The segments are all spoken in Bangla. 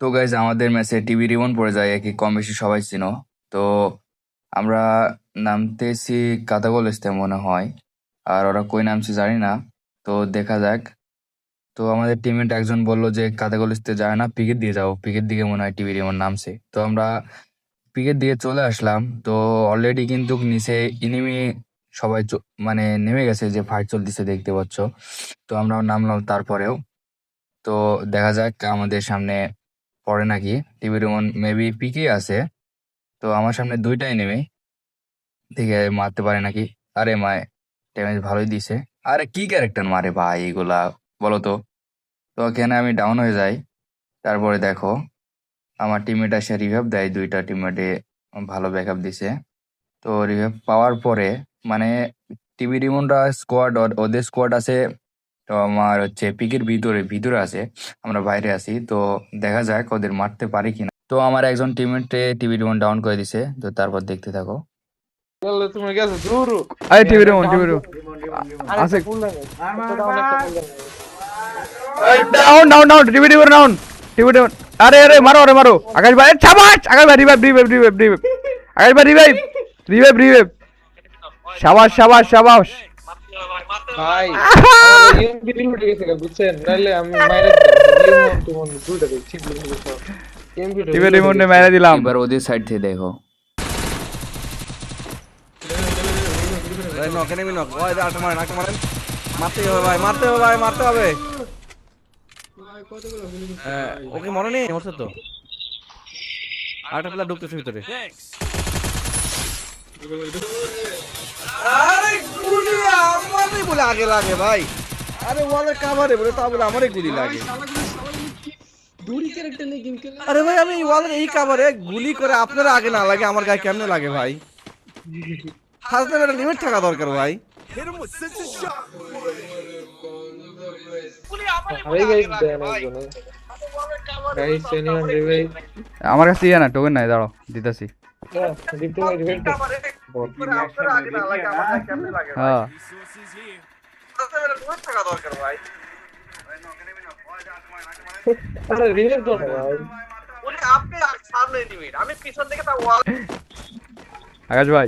তো গাইজ আমাদের ম্যাচে টিভি রিমন পড়ে যায় একই কম বেশি সবাই চিনো। তো আমরা নামতেছি কাদাগোল ইস্তে মনে হয়, আর ওরা কই নামছে জানি না, তো দেখা যাক। তো আমাদের টিমমেট একজন বলল যে কাদাগোল ইস্তে যায় না পিকের দিয়ে যাও পিকের দিকে মনে হয় টিভি রিমন নামছে। তো আমরা পিকের দিকে চলে আসলাম, তো অলরেডি কিন্তু নিচে ইনিমি সবাই মানে নেমে গেছে যে ফাইট চলতেছে দেখতে পাচ্ছ। তো আমরাও নামলাম তারপরেও। তো দেখা যাক আমাদের সামনে পড়ে নাকি টিভি রিমন মেবি পিকে আছে। তো আমার সামনে দুইটাই নেমে দেখে মারতে পারে নাকি? আরে মায় ড্যামেজ ভালোই দিছে। আরে কি ক্যারেক্টার মারে ভাই এগুলা, বলো তো। তো এখানে আমি ডাউন হয়ে যাই। তারপরে দেখো, আমার টিমমেট এসে রিভাইভ দেয়। দুইটা টিমমেটে ভালো ব্যাকআপ দিছে। তো রিভাইভ পাওয়ার পরে মানে টিভি রিমনরা স্কোয়াড ওদের স্কোয়াড আছে তো আমার হচ্ছে পিকের ভিতরে ভিতরে আছে আমরা বাইরে আছি তো দেখা যাক ওদের মারতে পারি কিনা। তো আমার একজন টিমমেটে টিভি রিমন ডাউন করে দিছে তো তারপর দেখতে থাকো। তুমি গেছো দূর আরে টিভি রিমোট টিভি রিমোট। আছে। Down down down TV remote down TV remote. আরে আরে মারো আরে মারো। আকাশ ভাই ছাবাস আকাশ ভাই revive revive revive revive Akash ভাই রিভাইভ রিভাইভ রিভাইভ সাবাস সাবাস সাবাস। ভাই ইউএমপি লিমিট গেছে বুঝছেন? নাইলে আমি মাইরে দিতাম। তোমার দুইটা দেখ ঠিক বলেছ ইউএমপি টিভি রিমোটে মেরে দিলাম। এবার ওদের সাইড থেকে দেখো। ভাই নক এনেমি নক ওই দে আটা মারেন আটা মারেন। মারতে হবে ভাই মারতে হবে ভাই মারতে হবে। হ্যাঁ, ওকে মরছে তো। আরেকটা প্লেয়ার ঢুকতেছে ভিতরে। আমারই বলে আগে লাগে ভাই। আরে ওয়ালের কাভারে বলে তা বলে আমারই গুলি লাগে। আরে ভাই আমি ওয়ালের এই কাভারে গুলি করে আপনার আগে না লাগে আমার গায়ে কেমনে লাগে ভাই? একটা লিমিট থাকা দরকার ভাই। আমার কাছে ইয়ে না টোকেন নাই দাঁড়াও দিতেছি। হ্যাঁ। আকাশ ভাই.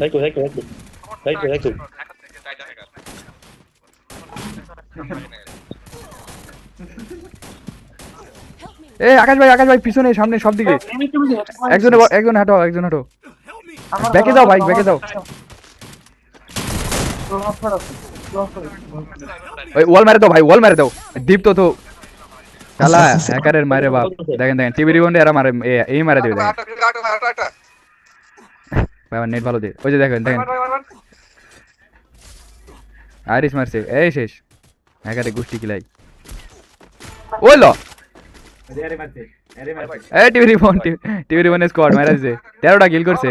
এ আকাশ ভাই আকাশ ভাই পিছনে সামনে সব দিকে। একজন একজন হাঁটো একজন হাঁটো। ব্যাকে যাও ভাই ব্যাকে যাও। ওই ওয়াল মেরে দাও ভাই ওয়াল মেরে দাও। দীপ তো তো শালা হ্যাকারের মারে বাপ। দেখেন দেখেন টিভি রিবন্ডে এরা মারে এই মারে দেবে দেখেন। ভাই আমার নেট ভালো দে। ওই যে দেখেন দেখেন। আইরিস মারছে এই শেষ। হ্যাকারে গোষ্ঠী কিলাই। ওই ল। এই টিভি রিবন টিভি রিবন স্কোয়াড মারা দিছে তেরোটা কিল করছে।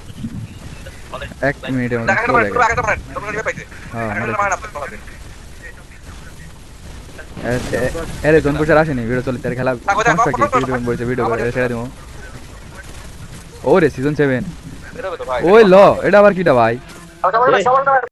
এক মিনিটের মধ্যে চলে গেছে। হ্যাঁ আরে জন বসে আসেনি ভিডিও খেলা সমস্যা কি ভিডিও বলছে ভিডিও করে ছেড়ে দেবো। ও রে সিজন সেভেন ওই ল এটা আবার কিটা ভাই?